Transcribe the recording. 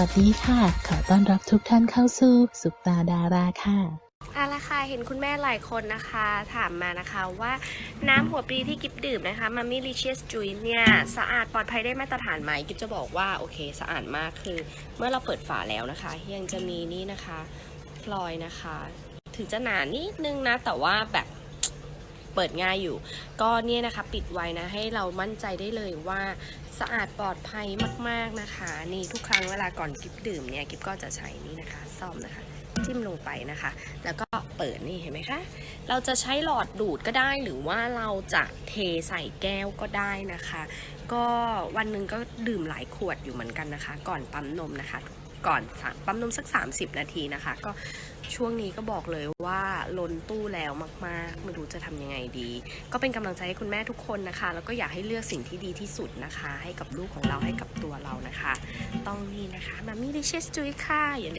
วัสดีค่ะ ขอต้อนรับทุกท่านเข้าสู่สุปตาดาราค่ะเอาละค่ะเห็นคุณแม่หลายคนนะคะ ถามมานะคะว่าน้ำหัวปลีที่กิฟดื่มนะคะมามิลิเชียสจุยเนี่ยสะอาดปลอดภัยได้มาตรฐานไหมกิฟจะบอกว่าโอเคสะอาดมากคือ เมื่อเราเปิดฝาแล้วนะคะ ยังจะมีนี่นะคะ ฟลอยนะคะ ถึงจะหนานิดนึงนะ แต่ว่าแบบ เปิดง่ายอยู่ ก็เนี่ยนะคะ ปิดไว้นะให้เรามั่นใจได้เลยว่าสะอาดปลอดภัยมากๆนะคะ นี่ทุกครั้งเวลาก่อนกิฟดื่มเนี่ยกิฟก็จะใช้นี่นะคะซ่อมนะคะจิ้มลงไปนะคะ แล้วก็เปิดนี่เห็นไหมคะ เราจะใช้หลอดดูดก็ได้หรือว่าเราจะเทใส่แก้วก็ได้นะคะ ก็วันหนึ่งก็ดื่มหลายขวดอยู่เหมือนกันนะคะ ก่อนปั๊มนมนะคะ ก่อนปั๊มนมสัก 30 นาทีนะคะ ก็ช่วงนี้ก็บอกเลยว่าล้นตู้แล้วมากๆ ไม่รู้จะทำยังไงดี ก็เป็นกำลังใจให้คุณแม่ทุกคนนะคะ แล้วก็อยากให้เลือกสิ่งที่ดีที่สุดนะคะ ให้กับลูกของเราให้กับตัวเรานะคะ ต้องนี่นะคะมามี่ดิเชสจุยค่ะอย่า